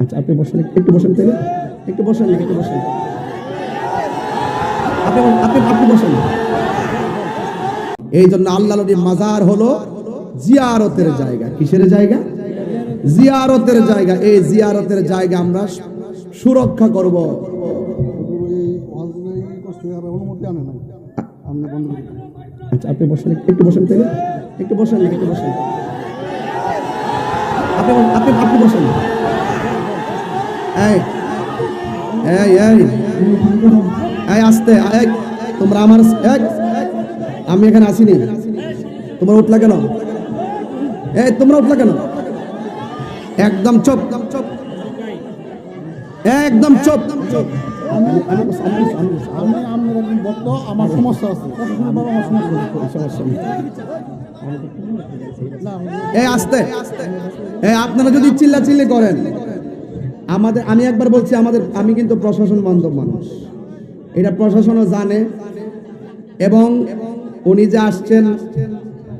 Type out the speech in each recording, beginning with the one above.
আচ্ছা আপনি বসেন, একটু বসেন একটু বসেন একটু বসেন। আপনি আপনি বসেন। এই জন্য আল্লাহ নবীর মাজার হলো জিয়ারতের জায়গা। কিসের জায়গা? জিয়ারতের জায়গা। এই জিয়ারতের জায়গা আমরা সুরক্ষা করব। আচ্ছা আপনি বসেন, একটু বসেন তাহলে। একটু বসেন একটু বসেন। আপনি আপনি আপনি বসেন এই এই এই এই আসতে এই তোমরা আমার এক আমি এখানে আসিনি তোমরা উঠলা কেন এই তোমরা উঠলা কেন একদম চুপ একদম চুপ আপনার একজন ভক্ত আমার সমস্যা আছে আসতে। আপনারা যদি চিল্লা চিল্লি করেন, আমাদের, আমি একবার বলছি, আমাদের, আমি কিন্তু প্রশাসন বান্ধব মানুষ। এটা প্রশাসনও জানে এবং উনি যে আসছেন,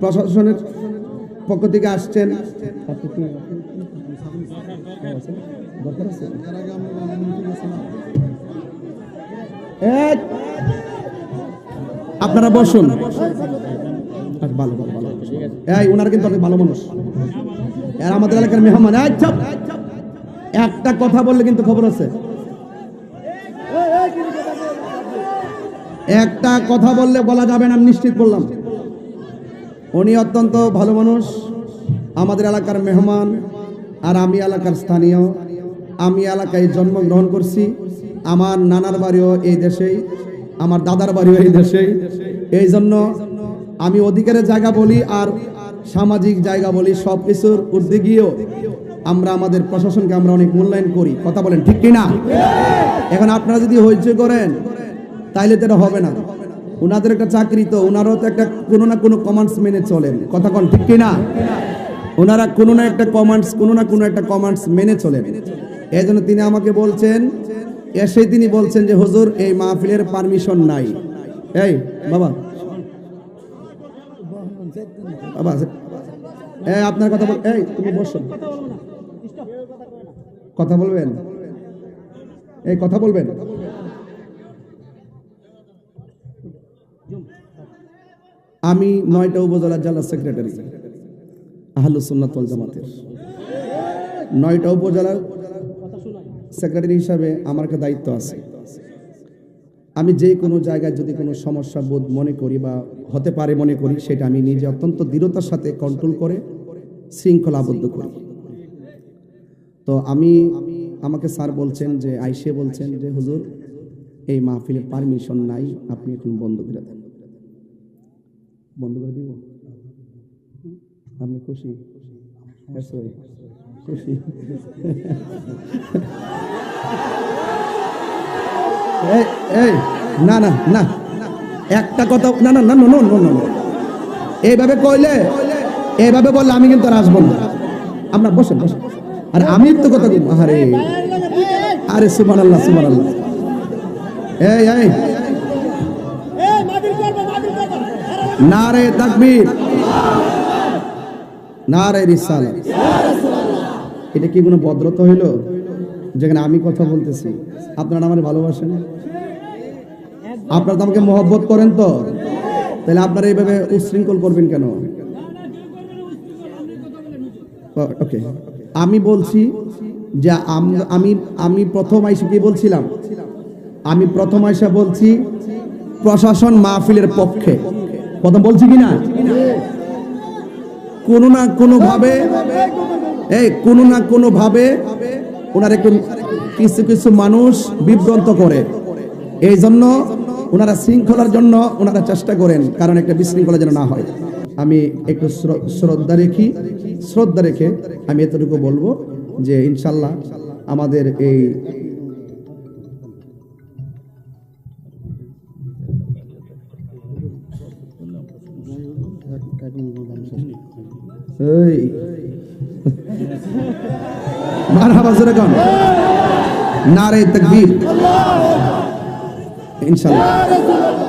প্রশাসনের পক্ষ থেকে আসছেন। আপনারা বসুন। ভালো ভালো ভালো। এই ওনারা কিন্তু অনেক ভালো মানুষ। এর আমাদের এলাকার মেহমান। চুপ! একটা কথা বললে কিন্তু খবর আছে। একটা কথা বললে বলা যাবে না আমি নিশ্চিত বললাম। উনি অত্যন্ত ভালো মানুষ। আমাদের এলাকার মেহমান আর আমি এলাকার স্থানীয়। আমি এলাকায় জন্মগ্রহণ করছি। আমার নানার বাড়িও এই দেশেই আমার দাদার বাড়িও এই দেশেই। এই জন্য আমি অধিকারের জায়গা বলি আর সামাজিক জায়গা বলি সব কিছুর ঊর্ধ্বে গিয়েও আমরা আমাদের প্রশাসনকে আমরা অনেক মূল্যায়ন করি। কথা বলেন, ঠিক কিনা? এখন আপনারা যদি হইচই করেন, তাইলে তো এটা হবে না। ওনাদের একটা চাকরি তো ওনারও তো একটা কোনো না কোনো কমান্ডস মেনে চলেন। কথা কন ঠিক কিনা? ওনারা কোনো না একটা কমান্ডস কোনো না কোনো একটা কমান্ডস মেনে চলেন। এই জন্য তিনি আমাকে বলছেন, এসে তিনি বলছেন যে, হুজুর, এই মাহফিলের পারমিশন নাই। এই, বাবা আপনার কথা বল এই, তুমি বসো। কথা বলবেন? এই, কথা বলবেন? আমি নয়টা উপজেলার জেলা সেক্রেটারি আহলু সুন্নাত জামাতের। নয়টা উপজেলার সেক্রেটারি হিসাবে আমার দায়িত্ব আছে। আমি যে কোনো জায়গায় যদি কোনো সমস্যা বোধ মনে করি বা হতে পারে মনে করি, সেটা আমি নিজে অত্যন্ত দৃঢ়তার সাথে কন্ট্রোল করে শৃঙ্খলা আবদ্ধ করি। তো আমি, আমাকে স্যার বলছেন যে আইসে বলছেন যে, হুজুর, এই মাহফিলের পারমিশন নাই, আপনি এখন বন্ধ করে দেন। বন্ধ করে দিব? আপনি খুশি? হ্যাঁ. খুশি। এই এই, না না না। একটা কথা না না না না না না এইভাবে কইলে এইভাবে বললে আমি কিন্তু আর আসব না। আমরা বসে বসে আর আমি তো কথা আরে আরে সুমান আল্লাহ সুমান আল্লাহ এই। এই নারে তাকবীর। নারে রিসালাত। এটা কি কোনো ভদ্রতা হইল? যেখানে আমি কথা বলতেছি, আপনারা আমার ভালোবাসেন? আপনারা তো আমাকে মহব্বত করেন তো? তাহলে আপনারা এইভাবে উশৃঙ্খল করবেন কেন? ওকে। আমি বলছি যে আমি আমি প্রথম আইসা কি বলছিলাম? আমি প্রথম আইসা বলছি প্রশাসন মাহফিলের পক্ষে। প্রথম বলছি কি না? কোনো না কোনোভাবে, এই, কোনো না কোনো ভাবে ওনার একটু কিছু কিছু মানুষ বিভ্রান্ত করে। এই জন্য ওনারা শৃঙ্খলার জন্য ওনারা চেষ্টা করেন কারণ একটা বিশৃঙ্খলা যেন না হয়। আমি একটু শ্রদ্ধা রেখি শ্রদ্ধা রেখে আমি এতটুকু বলব যে ইনশাল্লাহ আমাদের এই এই। মারহাবা জোরে কন নারে তাকবীর। ইনশাআল্লাহ।